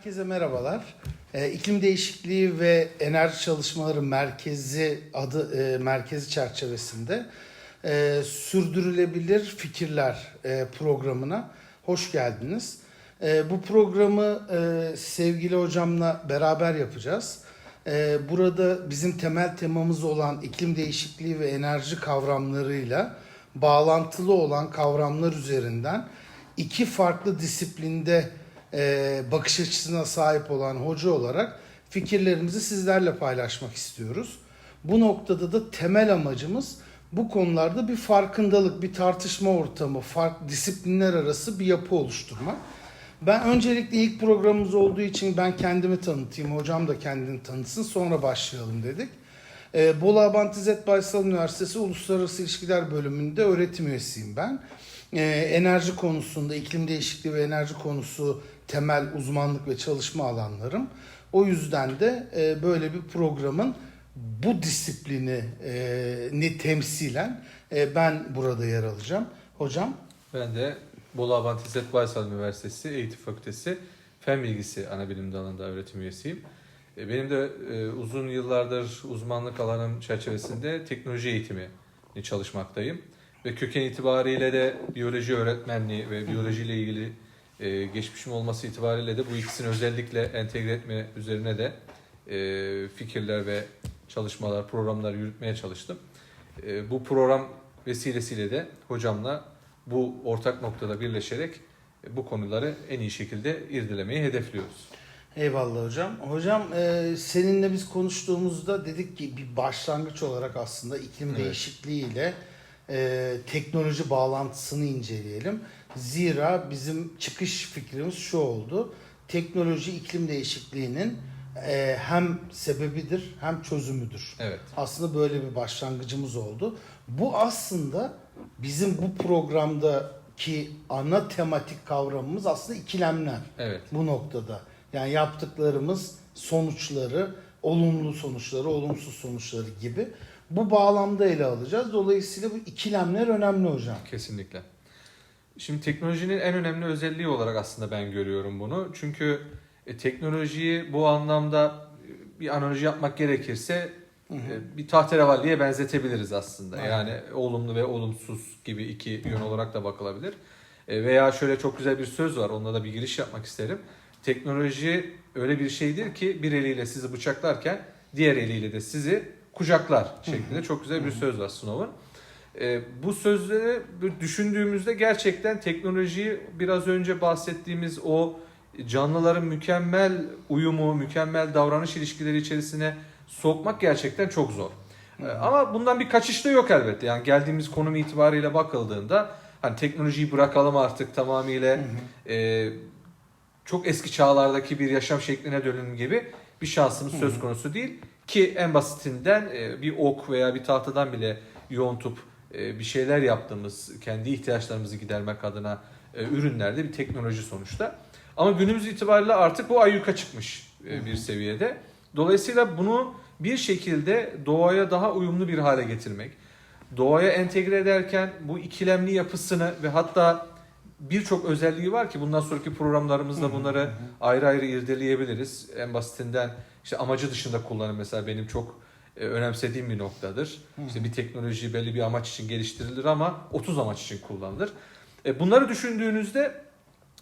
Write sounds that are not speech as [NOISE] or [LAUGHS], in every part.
Herkese merhabalar. Ee, İklim Değişikliği ve Enerji Çalışmaları Merkezi adı e, merkezi çerçevesinde e, Sürdürülebilir Fikirler e, programına hoş geldiniz. E, bu programı e, sevgili hocamla beraber yapacağız. E, burada bizim temel temamız olan iklim değişikliği ve enerji kavramlarıyla bağlantılı olan kavramlar üzerinden iki farklı disiplinde e, bakış açısına sahip olan hoca olarak fikirlerimizi sizlerle paylaşmak istiyoruz. Bu noktada da temel amacımız bu konularda bir farkındalık, bir tartışma ortamı, farklı disiplinler arası bir yapı oluşturmak. Ben öncelikle ilk programımız olduğu için ben kendimi tanıtayım, hocam da kendini tanıtsın, sonra başlayalım dedik. Ee, Bolu Abant İzzet Baysal Üniversitesi Uluslararası İlişkiler Bölümünde öğretim üyesiyim ben. Ee, enerji konusunda, iklim değişikliği ve enerji konusu temel uzmanlık ve çalışma alanlarım. O yüzden de e, böyle bir programın bu disiplini e, ni temsilen e, ben burada yer alacağım. Hocam Ben de Bolu Abant İzzet Baysal Üniversitesi Eğitim Fakültesi Fen Bilgisi Anabilim Dalı'nda öğretim üyesiyim. E, Benim de e, uzun yıllardır uzmanlık alanım çerçevesinde teknoloji eğitimi çalışmaktayım. Ve köken itibariyle de biyoloji öğretmenliği ve biyolojiyle ilgili e, geçmişim olması itibariyle de bu ikisini özellikle entegre etme üzerine de e, fikirler ve çalışmalar, programlar yürütmeye çalıştım. E, Bu program vesilesiyle de hocamla bu ortak noktada birleşerek e, bu konuları en iyi şekilde irdelemeyi hedefliyoruz. Eyvallah hocam. Hocam e, seninle biz konuştuğumuzda dedik ki bir başlangıç olarak aslında iklim Evet. değişikliği ile e, teknoloji bağlantısını inceleyelim. Zira bizim çıkış fikrimiz şu oldu. Teknoloji iklim değişikliğinin e, hem sebebidir hem çözümüdür. Evet. Aslında böyle bir başlangıcımız oldu. Bu aslında bizim bu programdaki ana tematik kavramımız aslında ikilemler Evet. bu noktada. Yani yaptıklarımız sonuçları, olumlu sonuçları, olumsuz sonuçları gibi bu bağlamda ele alacağız. Dolayısıyla bu ikilemler önemli hocam. Kesinlikle. Şimdi teknolojinin en önemli özelliği olarak aslında ben görüyorum bunu. Çünkü e, teknolojiyi bu anlamda e, bir analoji yapmak gerekirse Hı hı. e, bir tahterevalliye benzetebiliriz aslında. Aynen. Yani olumlu ve olumsuz gibi iki yön olarak da bakılabilir. E, Veya şöyle çok güzel bir söz var. Onunla da bir giriş yapmak isterim. Teknoloji öyle bir şeydir ki bir eliyle sizi bıçaklarken diğer eliyle de sizi kucaklar şeklinde çok güzel bir söz var Snow'un. E, bu sözleri düşündüğümüzde gerçekten teknolojiyi biraz önce bahsettiğimiz o canlıların mükemmel uyumu, mükemmel davranış ilişkileri içerisine sokmak gerçekten çok zor. E, ama bundan bir kaçış da yok elbette. Yani geldiğimiz konum itibariyle bakıldığında hani teknolojiyi bırakalım artık tamamıyla e, çok eski çağlardaki bir yaşam şekline dönün gibi bir şansımız söz konusu değil. Ki en basitinden e, bir ok veya bir tahtadan bile yoğuntup bir şeyler yaptığımız, kendi ihtiyaçlarımızı gidermek adına e, ürünlerde bir teknoloji sonuçta. Ama günümüz itibariyle artık bu ayyuka çıkmış e, bir seviyede. Dolayısıyla bunu bir şekilde doğaya daha uyumlu bir hale getirmek, doğaya entegre ederken bu ikilemli yapısını ve hatta birçok özelliği var ki bundan sonraki programlarımızda bunları ayrı ayrı irdeleyebiliriz. En basitinden işte amacı dışında kullanım mesela benim çok e, önemsediğim bir noktadır. İşte bir teknoloji belli bir amaç için geliştirilir ama 30 amaç için kullanılır. E, bunları düşündüğünüzde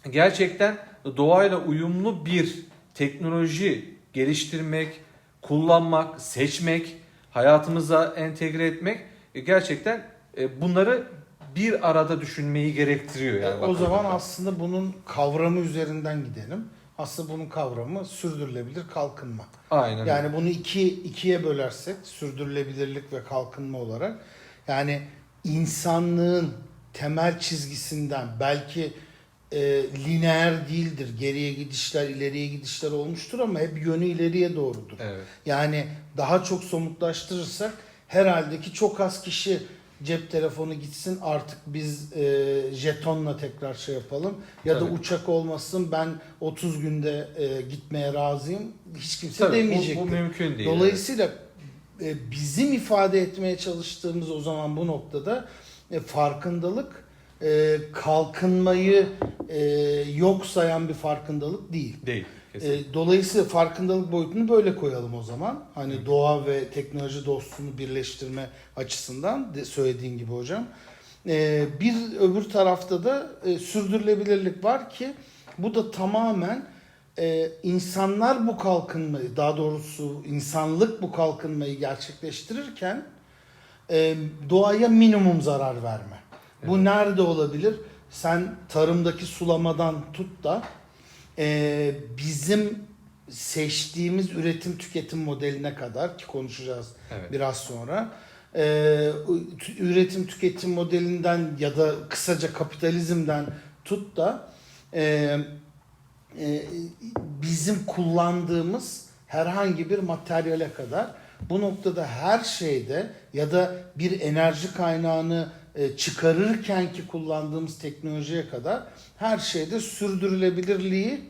gerçekten doğayla uyumlu bir teknoloji geliştirmek, kullanmak, seçmek, hayatımıza entegre etmek e, gerçekten e, bunları bir arada düşünmeyi gerektiriyor yani. o zaman aslında bunun kavramı üzerinden gidelim. Aslında bunun kavramı sürdürülebilir kalkınma. Aynen. Yani bunu iki ikiye bölersek sürdürülebilirlik ve kalkınma olarak yani insanlığın temel çizgisinden belki e, lineer değildir. Geriye gidişler, ileriye gidişler olmuştur ama hep yönü ileriye doğrudur. Evet. Yani daha çok somutlaştırırsak herhalde ki çok az kişi cep telefonu gitsin artık biz e, jetonla tekrar şey yapalım ya da Tabii. uçak olmasın ben 30 günde e, gitmeye razıyım hiç kimse Tabii, bu, demeyecek. bu mümkün değil. Dolayısıyla e, bizim ifade etmeye çalıştığımız o zaman bu noktada e, farkındalık e, kalkınmayı e, yok sayan bir farkındalık değil. Değil. Kesinlikle. E, dolayısıyla farkındalık boyutunu böyle koyalım o zaman. Hani doğa ve teknoloji dostluğunu birleştirme açısından de söylediğin gibi hocam. E, bir öbür tarafta da e, sürdürülebilirlik var ki bu da tamamen e, insanlar bu kalkınmayı daha doğrusu insanlık bu kalkınmayı gerçekleştirirken e, doğaya minimum zarar verme. Bu Evet. nerede olabilir? Sen tarımdaki sulamadan tut da e, bizim seçtiğimiz üretim tüketim modeline kadar ki konuşacağız Evet. biraz sonra. e, üretim tüketim modelinden ya da kısaca kapitalizmden tut da e, e, bizim kullandığımız herhangi bir materyale kadar bu noktada her şeyde ya da bir enerji kaynağını çıkarırken ki kullandığımız teknolojiye kadar her şeyde sürdürülebilirliği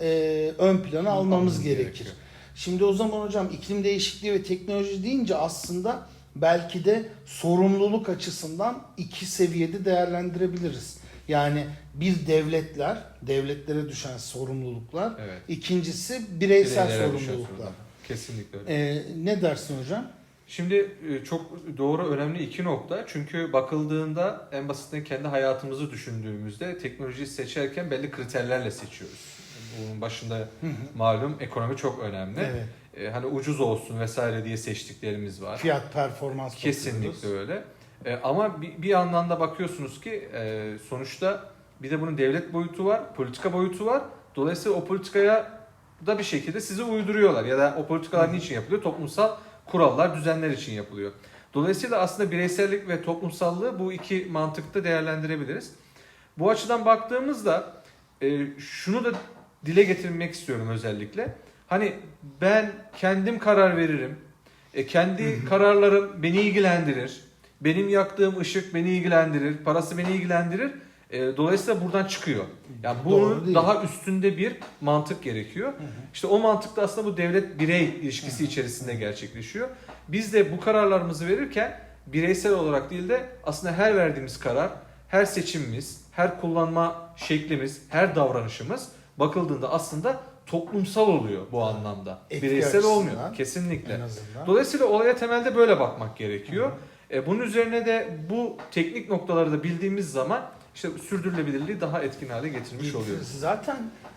e, ön plana almamız gerekir. Şimdi o zaman hocam iklim değişikliği ve teknoloji deyince aslında belki de sorumluluk açısından iki seviyede değerlendirebiliriz. Yani bir devletler, devletlere düşen sorumluluklar. Evet. İkincisi bireysel Bireylere sorumluluklar. sorumluluk. Kesinlikle öyle. Ee, ne dersin hocam? Şimdi e, çok doğru önemli iki nokta. Çünkü bakıldığında en basitinden kendi hayatımızı düşündüğümüzde teknolojiyi seçerken belli kriterlerle seçiyoruz. Bunun başında malum ekonomi çok önemli. Evet. E, hani ucuz olsun vesaire diye seçtiklerimiz var. Fiyat performans Kesinlikle bakıyoruz. öyle. E, ama bir, bir yandan da bakıyorsunuz ki e, sonuçta bir de bunun devlet boyutu var, politika boyutu var. Dolayısıyla o politikaya da bir şekilde sizi uyduruyorlar ya da o politikalar niçin yapılıyor? Toplumsal kurallar, düzenler için yapılıyor. Dolayısıyla aslında bireysellik ve toplumsallığı bu iki mantıkta değerlendirebiliriz. Bu açıdan baktığımızda e, şunu da dile getirmek istiyorum özellikle. Hani ben kendim karar veririm. E, kendi kararlarım beni ilgilendirir. Benim yaktığım ışık beni ilgilendirir. Parası beni ilgilendirir. E, dolayısıyla buradan çıkıyor. Yani bunun daha üstünde bir mantık gerekiyor. İşte o mantıkta aslında bu devlet birey ilişkisi içerisinde gerçekleşiyor. Biz de bu kararlarımızı verirken bireysel olarak değil de aslında her verdiğimiz karar, her seçimimiz, her kullanma şeklimiz, her davranışımız bakıldığında aslında toplumsal oluyor bu anlamda. Etki Bireysel olmuyor. Kesinlikle. Dolayısıyla olaya temelde böyle bakmak gerekiyor. E, bunun üzerine de bu teknik noktaları da bildiğimiz zaman işte sürdürülebilirliği daha etkin hale getirmiş oluyoruz. Zaten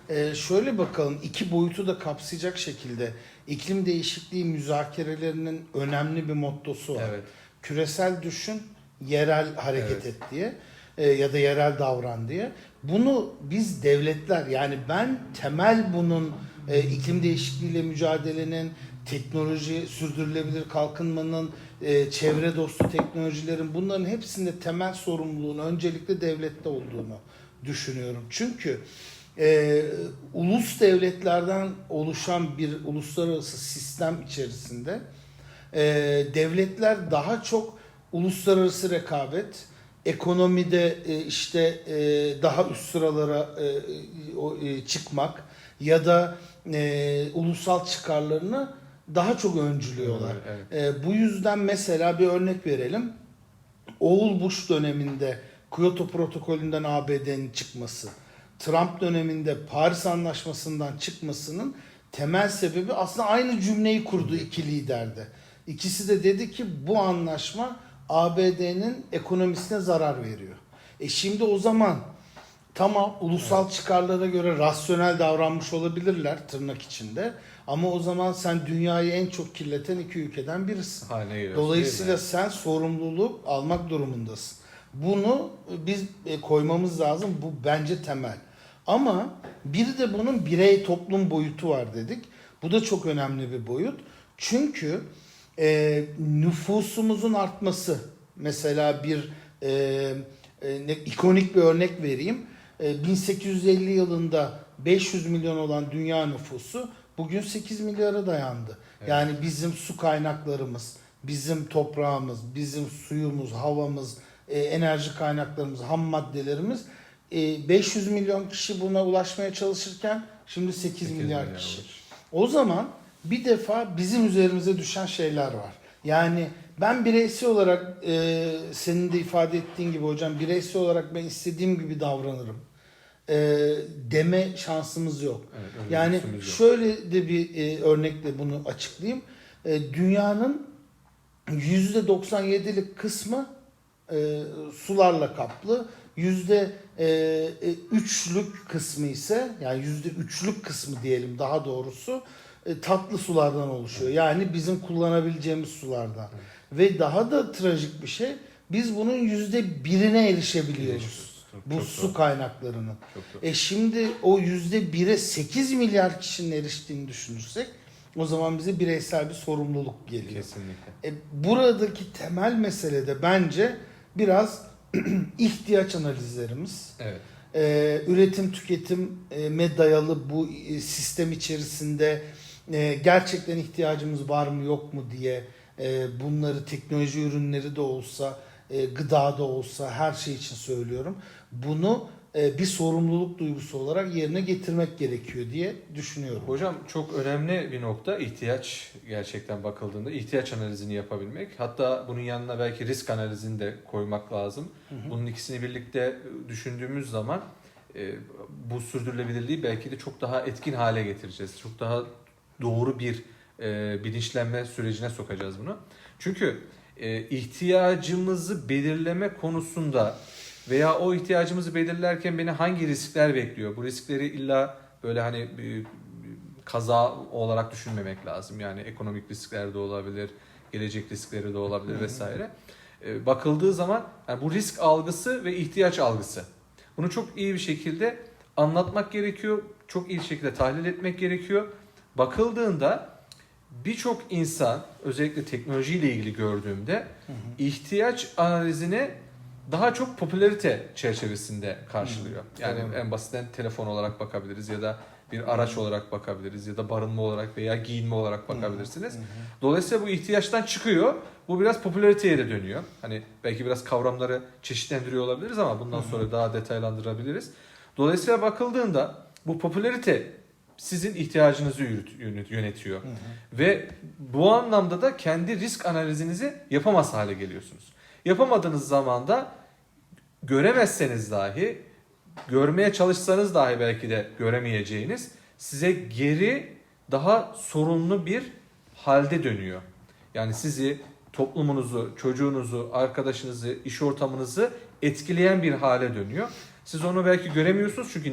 e, şöyle bakalım iki boyutu da kapsayacak şekilde iklim değişikliği müzakerelerinin önemli bir mottosu var. Evet. Küresel düşün, yerel hareket Evet. et diye e, ya da yerel davran diye. Bunu biz devletler yani ben temel bunun e, iklim değişikliğiyle mücadelenin, teknoloji, sürdürülebilir kalkınmanın, e, çevre dostu teknolojilerin bunların hepsinde temel sorumluluğun öncelikle devlette olduğunu düşünüyorum. Çünkü e, ulus devletlerden oluşan bir uluslararası sistem içerisinde e, devletler daha çok uluslararası rekabet, ekonomide e, işte e, daha üst sıralara e, o, e, çıkmak ya da e, ulusal çıkarlarını daha çok öncülüyorlar. Evet. E, bu yüzden mesela bir örnek verelim. Oğul Bush döneminde Kyoto protokolünden ABD'nin çıkması, Trump döneminde Paris Anlaşması'ndan çıkmasının temel sebebi aslında aynı cümleyi kurdu iki liderde. İkisi de dedi ki bu anlaşma ABD'nin ekonomisine zarar veriyor. E şimdi o zaman tamam ulusal çıkarlara göre rasyonel davranmış olabilirler tırnak içinde. Ama o zaman sen dünyayı en çok kirleten iki ülkeden birisin. Haline geliyorsun, Dolayısıyla sen sorumluluğu almak durumundasın. Bunu biz e, koymamız lazım. Bu bence temel. Ama bir de bunun birey toplum boyutu var dedik. Bu da çok önemli bir boyut. Çünkü e, nüfusumuzun artması mesela bir e, e, ikonik bir örnek vereyim. E, 1850 yılında 500 milyon olan dünya nüfusu bugün 8 milyara dayandı. Evet. Yani bizim su kaynaklarımız, bizim toprağımız, bizim suyumuz, havamız, e, enerji kaynaklarımız, ham maddelerimiz e, 500 milyon kişi buna ulaşmaya çalışırken şimdi 8, 8 milyar milyar kişi. olmuş. O zaman bir defa bizim üzerimize düşen şeyler var. Yani ben bireysel olarak e, senin de ifade ettiğin gibi hocam bireysel olarak ben istediğim gibi davranırım. E, deme şansımız yok. Evet, Yani lüksümüz yok. şöyle de bir e, örnekle bunu açıklayayım. E, dünyanın %97'lik kısmı e, sularla kaplı. Yüzde e, e, üçlük kısmı ise yani yüzde üçlük kısmı diyelim daha doğrusu e, tatlı sulardan oluşuyor. Yani bizim kullanabileceğimiz sulardan. Ve daha da trajik bir şey biz bunun yüzde birine erişebiliyoruz. Bu çok su doğru. kaynaklarının. Çok. E şimdi o yüzde bire 8 milyar kişinin eriştiğini düşünürsek o zaman bize bireysel bir sorumluluk geliyor. Kesinlikle. E, buradaki temel mesele de bence biraz [CLEARS THROAT] ihtiyaç analizlerimiz. Evet. E, üretim tüketime dayalı bu e, sistem içerisinde e, gerçekten ihtiyacımız var mı yok mu diye e, bunları teknoloji ürünleri de olsa e, gıda da olsa her şey için söylüyorum. Bunu e, bir sorumluluk duygusu olarak yerine getirmek gerekiyor diye düşünüyorum. Hocam çok önemli bir nokta ihtiyaç gerçekten bakıldığında ihtiyaç analizini yapabilmek. Hatta bunun yanına belki risk analizini de koymak lazım. Bunun ikisini birlikte düşündüğümüz zaman bu sürdürülebilirliği belki de çok daha etkin hale getireceğiz. Çok daha doğru bir e, bilinçlenme sürecine sokacağız bunu. Çünkü e, ihtiyacımızı belirleme konusunda veya o ihtiyacımızı belirlerken beni hangi riskler bekliyor? Bu riskleri illa böyle hani bir- kaza olarak düşünmemek lazım. Yani ekonomik riskler de olabilir, gelecek riskleri de olabilir vesaire. E, bakıldığı zaman yani bu risk algısı ve ihtiyaç algısı. Bunu çok iyi bir şekilde anlatmak gerekiyor. Çok iyi şekilde tahlil etmek gerekiyor. Bakıldığında birçok insan özellikle teknolojiyle ilgili gördüğümde ihtiyaç analizini daha çok popülarite çerçevesinde karşılıyor. Yani Doğru. en basitinden telefon olarak bakabiliriz ya da bir araç olarak bakabiliriz ya da barınma olarak veya giyinme olarak bakabilirsiniz. Dolayısıyla bu ihtiyaçtan çıkıyor. Bu biraz popülariteye de dönüyor. Hani belki biraz kavramları çeşitlendiriyor olabiliriz ama bundan sonra daha detaylandırabiliriz. Dolayısıyla bakıldığında bu popülarite sizin ihtiyacınızı yürüt- yönet- yönetiyor. Ve bu anlamda da kendi risk analizinizi yapamaz hale geliyorsunuz. Yapamadığınız zaman da göremezseniz dahi, görmeye çalışsanız dahi belki de göremeyeceğiniz size geri daha sorunlu bir halde dönüyor. Yani sizi, toplumunuzu, çocuğunuzu, arkadaşınızı, iş ortamınızı etkileyen bir hale dönüyor. Siz onu belki göremiyorsunuz çünkü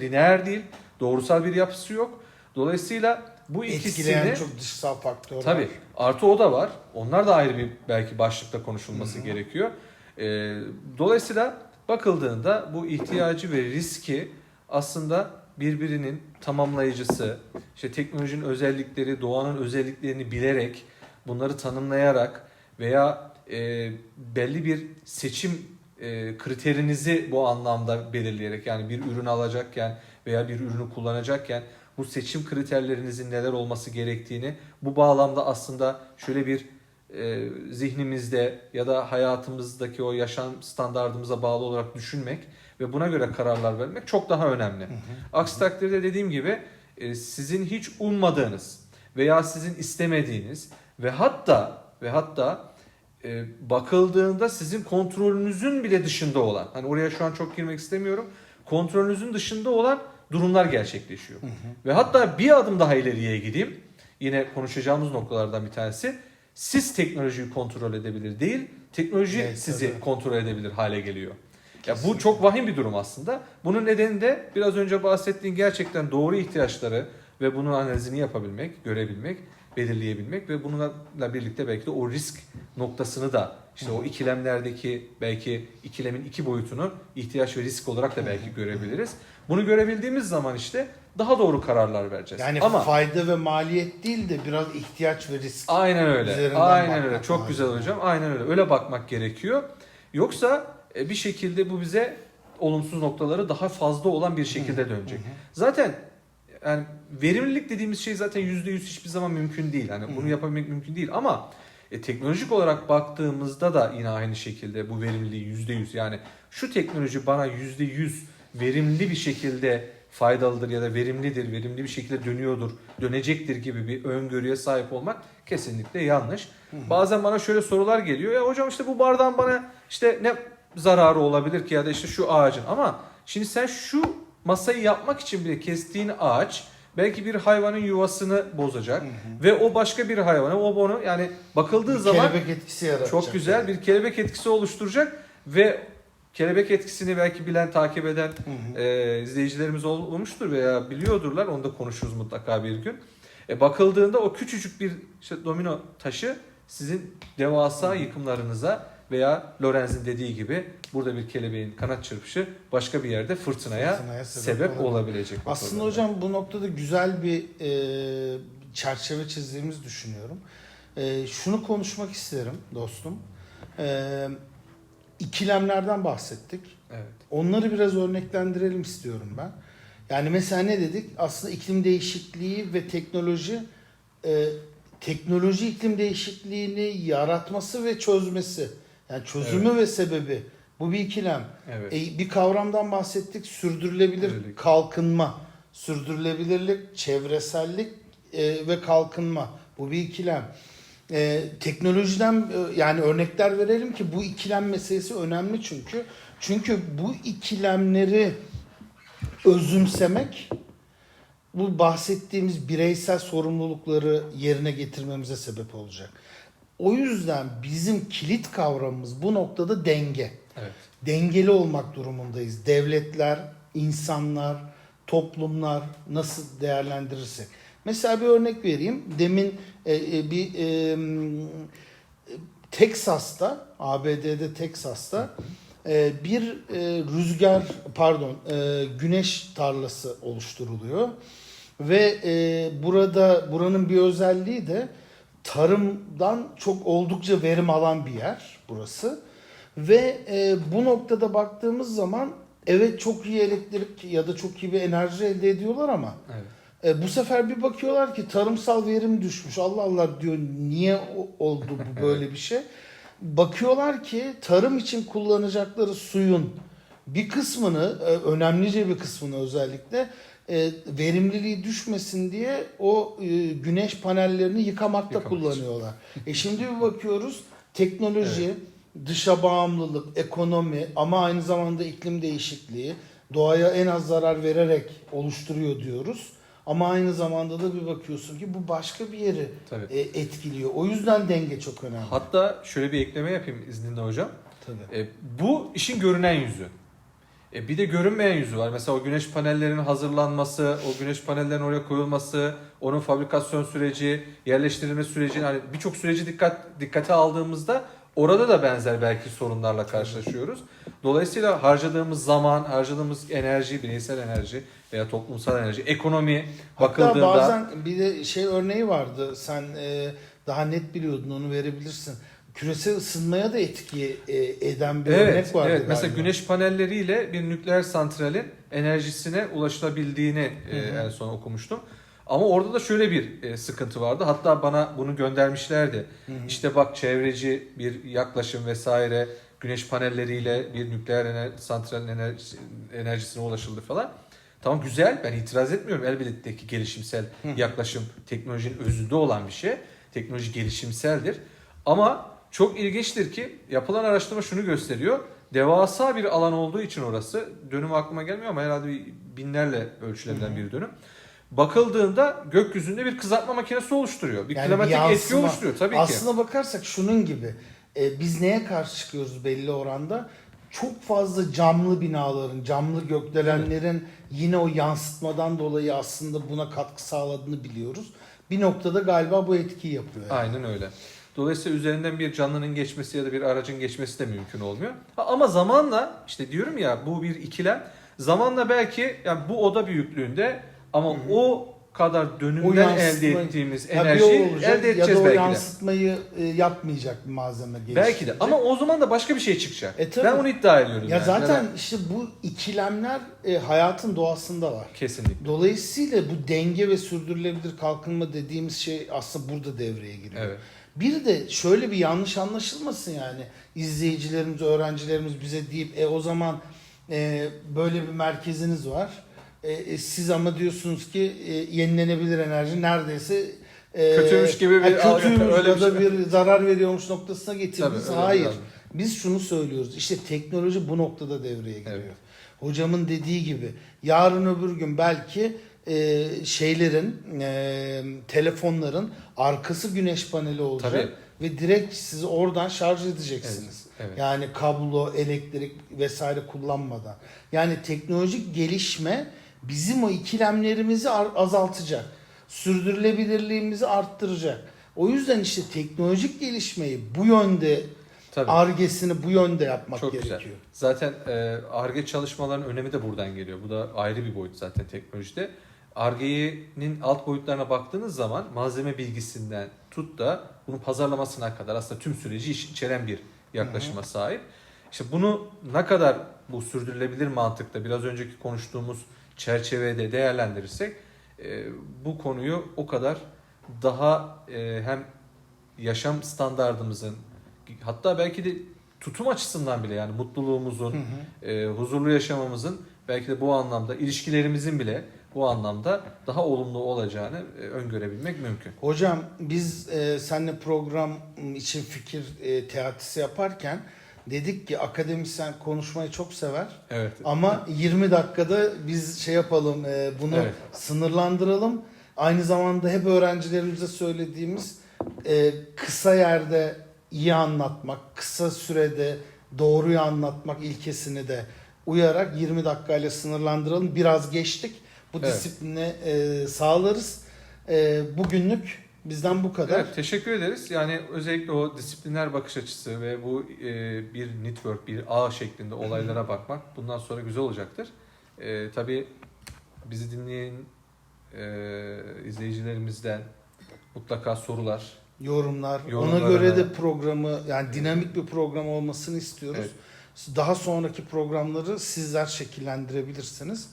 lineer değil, doğrusal bir yapısı yok. Dolayısıyla bu ikisini Etkileyen çok dışsal faktörler. Tabii. Artı o da var. Onlar da ayrı bir belki başlıkta konuşulması gerekiyor. Ee, dolayısıyla bakıldığında bu ihtiyacı ve riski aslında birbirinin tamamlayıcısı, işte teknolojinin özellikleri, doğanın özelliklerini bilerek, bunları tanımlayarak veya e, belli bir seçim e, kriterinizi bu anlamda belirleyerek yani bir ürün alacakken veya bir ürünü kullanacakken bu seçim kriterlerinizin neler olması gerektiğini bu bağlamda aslında şöyle bir e, zihnimizde ya da hayatımızdaki o yaşam standartımıza bağlı olarak düşünmek ve buna göre kararlar vermek çok daha önemli. Aksi takdirde dediğim gibi e, sizin hiç ummadığınız veya sizin istemediğiniz ve hatta ve hatta e, bakıldığında sizin kontrolünüzün bile dışında olan hani oraya şu an çok girmek istemiyorum kontrolünüzün dışında olan durumlar gerçekleşiyor. Ve hatta bir adım daha ileriye gideyim. Yine konuşacağımız noktalardan bir tanesi. Siz teknolojiyi kontrol edebilir değil, teknoloji Evet, sizi tabii. kontrol edebilir hale geliyor. Ya bu çok vahim bir durum aslında. Bunun nedeni de biraz önce bahsettiğin gerçekten doğru ihtiyaçları ve bunun analizini yapabilmek, görebilmek, belirleyebilmek ve bununla birlikte belki de o risk noktasını da işte o ikilemlerdeki belki ikilemin iki boyutunu ihtiyaç ve risk olarak da belki görebiliriz. Bunu görebildiğimiz zaman işte daha doğru kararlar vereceğiz. Yani Ama fayda ve maliyet değil de biraz ihtiyaç ve risk. Aynen öyle. Aynen öyle. Çok lazım. güzel hocam. Aynen öyle. Öyle bakmak gerekiyor. Yoksa e, bir şekilde bu bize olumsuz noktaları daha fazla olan bir şekilde dönecek. Zaten yani verimlilik dediğimiz şey zaten %100 hiçbir zaman mümkün değil. Hani bunu yapabilmek mümkün değil ama e, teknolojik olarak baktığımızda da yine aynı şekilde bu verimliliği %100 yani şu teknoloji bana %100 verimli bir şekilde faydalıdır ya da verimlidir, verimli bir şekilde dönüyordur, dönecektir gibi bir öngörüye sahip olmak kesinlikle yanlış. Bazen bana şöyle sorular geliyor. Ya hocam işte bu bardağın bana işte ne zararı olabilir ki ya da işte şu ağacın ama şimdi sen şu masayı yapmak için bile kestiğin ağaç belki bir hayvanın yuvasını bozacak ve o başka bir hayvana o onu yani bakıldığı Bir zaman kelebek etkisi yaratacak. çok güzel bir kelebek etkisi oluşturacak ve kelebek etkisini belki bilen, takip eden Hı hı. e, izleyicilerimiz ol- olmuştur veya biliyordur,lar Onu da konuşuruz mutlaka bir gün. E, bakıldığında o küçücük bir işte domino taşı sizin devasa yıkımlarınıza veya Lorenz'in dediği gibi burada bir kelebeğin kanat çırpışı başka bir yerde fırtınaya, Fırtınaya sebep sebep, olabilir. olabilecek. Aslında hocam bu noktada güzel bir e, çerçeve çizdiğimizi düşünüyorum. E, şunu konuşmak isterim dostum. E, ikilemlerden bahsettik. Evet. Onları biraz örneklendirelim istiyorum ben. Yani mesela ne dedik? Aslında iklim değişikliği ve teknoloji e, teknoloji iklim değişikliğini yaratması ve çözmesi. Yani çözümü ve sebebi. Bu bir ikilem. Evet. E, bir kavramdan bahsettik. Sürdürülebilir Sürdürülebilirlik. kalkınma. Sürdürülebilirlik, çevresellik e, ve kalkınma. Bu bir ikilem. E, teknolojiden e, yani örnekler verelim ki bu ikilem meselesi önemli çünkü. Çünkü bu ikilemleri özümsemek bu bahsettiğimiz bireysel sorumlulukları yerine getirmemize sebep olacak. O yüzden bizim kilit kavramımız bu noktada denge Evet. dengeli olmak durumundayız. Devletler, insanlar, toplumlar nasıl değerlendirirsek. Mesela bir örnek vereyim. Demin e, e, bir e, m, Teksas'ta, ABD'de Teksas'ta e, bir e, rüzgar, pardon, e, güneş tarlası oluşturuluyor. Ve e, burada buranın bir özelliği de tarımdan çok oldukça verim alan bir yer burası. Ve e, bu noktada baktığımız zaman evet çok iyi elektrik ya da çok iyi bir enerji elde ediyorlar ama Evet. e, bu sefer bir bakıyorlar ki tarımsal verim düşmüş. Allah Allah diyor niye oldu bu [LAUGHS] böyle bir şey? Bakıyorlar ki tarım için kullanacakları suyun bir kısmını, e, önemlice bir kısmını özellikle e, verimliliği düşmesin diye o e, güneş panellerini yıkamakta Yıkamak kullanıyorlar. E şimdi bir bakıyoruz teknoloji, dışa bağımlılık, ekonomi ama aynı zamanda iklim değişikliği doğaya en az zarar vererek oluşturuyor diyoruz. Ama aynı zamanda da bir bakıyorsun ki bu başka bir yeri Tabii. e, etkiliyor. O yüzden denge çok önemli. Hatta şöyle bir ekleme yapayım izninle hocam. Tabii. E, bu işin görünen yüzü. E, bir de görünmeyen yüzü var. Mesela o güneş panellerinin hazırlanması, o güneş panellerinin oraya koyulması, onun fabrikasyon süreci, yerleştirilme süreci, hani birçok süreci dikkat dikkate aldığımızda orada da benzer belki sorunlarla karşılaşıyoruz. Dolayısıyla harcadığımız zaman, harcadığımız enerji, bireysel enerji veya toplumsal enerji, ekonomi Hatta bakıldığında bazen bir de şey örneği vardı. Sen e, daha net biliyordun onu verebilirsin. Küresel ısınmaya da etki e, eden bir Evet, örnek vardı. evet. Mesela galiba. güneş panelleriyle bir nükleer santralin enerjisine ulaşılabildiğini e, Hı hı. en son okumuştum. Ama orada da şöyle bir e, sıkıntı vardı. Hatta bana bunu göndermişlerdi. Hı hı. İşte bak çevreci bir yaklaşım vesaire güneş panelleriyle bir nükleer ener- santralin enerjisi, enerjisine ulaşıldı falan. Tamam güzel ben itiraz etmiyorum elbette ki gelişimsel Hı. yaklaşım teknolojinin özünde olan bir şey. Teknoloji gelişimseldir. Ama çok ilginçtir ki yapılan araştırma şunu gösteriyor. Devasa bir alan olduğu için orası dönüm aklıma gelmiyor ama herhalde binlerle ölçülebilen bir dönüm. Bakıldığında gökyüzünde bir kızartma makinesi oluşturuyor. Bir Yani klimatik bir etki yansıma. oluşturuyor tabii ki. Aslına bakarsak şunun gibi. e, biz neye karşı çıkıyoruz belli oranda? Çok fazla camlı binaların, camlı gökdelenlerin yine o yansıtmadan dolayı aslında buna katkı sağladığını biliyoruz. Bir noktada galiba bu etkiyi yapıyor. yani. Aynen öyle. Dolayısıyla üzerinden bir canlının geçmesi ya da bir aracın geçmesi de mümkün olmuyor. Ama zamanla işte diyorum ya bu bir ikilem. Zamanla belki yani bu oda büyüklüğünde ama Hı hı. o kadar O dönümden yansıtma- elde ettiğimiz Ya enerjiyi o olacak elde ya edeceğiz da o belki de. yansıtmayı e, yapmayacak bir malzeme Belki de geliştirecek. ama o zaman da başka bir şey çıkacak. E, tabii. ben onu iddia ediyorum. ya yani. zaten Yani işte bu ikilemler e, hayatın doğasında var. kesinlikle. Dolayısıyla bu denge ve sürdürülebilir kalkınma dediğimiz şey aslında burada devreye giriyor. Evet. Bir de şöyle bir yanlış anlaşılmasın yani izleyicilerimiz, öğrencilerimiz bize deyip e o zaman e, böyle bir merkeziniz var. E, e, siz ama diyorsunuz ki e, yenilenebilir enerji neredeyse e, Kötüymüş gibi bir ha, kötüymüş algı- öyle ya da şey. bir zarar veriyormuş noktasına getirdiniz. Tabii, Hayır. Biz şunu söylüyoruz. İşte teknoloji bu noktada devreye giriyor. Evet. Hocamın dediği gibi yarın öbür gün belki e, şeylerin e, telefonların arkası güneş paneli olacak Tabii. ve direkt sizi oradan şarj edeceksiniz. Evet, evet. Yani kablo, elektrik vesaire kullanmadan. Yani teknolojik gelişme bizim o ikilemlerimizi azaltacak. Sürdürülebilirliğimizi arttıracak. O yüzden işte teknolojik gelişmeyi bu yönde argesini bu yönde yapmak Çok gerekiyor. güzel. Zaten e, ARGE çalışmalarının önemi de buradan geliyor. Bu da ayrı bir boyut zaten teknolojide. ARGE'nin alt boyutlarına baktığınız zaman malzeme bilgisinden tut da bunun pazarlamasına kadar aslında tüm süreci iç- içeren bir yaklaşıma sahip. İşte bunu ne kadar bu sürdürülebilir mantıkta biraz önceki konuştuğumuz çerçevede değerlendirirsek e, bu konuyu o kadar daha e, hem yaşam standardımızın hatta belki de tutum açısından bile yani mutluluğumuzun, Hı hı. e, huzurlu yaşamamızın belki de bu anlamda ilişkilerimizin bile bu anlamda daha olumlu olacağını e, öngörebilmek mümkün. Hocam biz e, seninle program için fikir e, teatisi yaparken dedik ki akademisyen konuşmayı çok sever Evet. ama 20 dakikada biz şey yapalım e, bunu Evet. sınırlandıralım. Aynı zamanda hep öğrencilerimize söylediğimiz e, kısa yerde iyi anlatmak, kısa sürede doğruyu anlatmak ilkesini de uyarak 20 dakikayla sınırlandıralım. Biraz geçtik. Bu Evet. disipline e, sağlarız. E, bugünlük bizden bu kadar. Evet, teşekkür ederiz. Yani özellikle o disipliner bakış açısı ve bu e, bir network, bir ağ şeklinde olaylara bakmak bundan sonra güzel olacaktır. E, tabii bizi dinleyen e, izleyicilerimizden mutlaka sorular, Yorumlar. Ona göre de programı yani dinamik bir program olmasını istiyoruz. Evet. Daha sonraki programları sizler şekillendirebilirsiniz.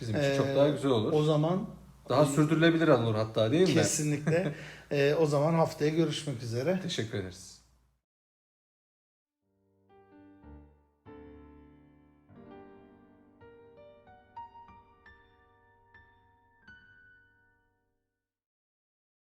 bizim için Ee, çok daha güzel olur. O zaman Daha sürdürülebilir olur hatta değil mi? kesinlikle [LAUGHS] e, o zaman haftaya görüşmek üzere. Teşekkür ederiz.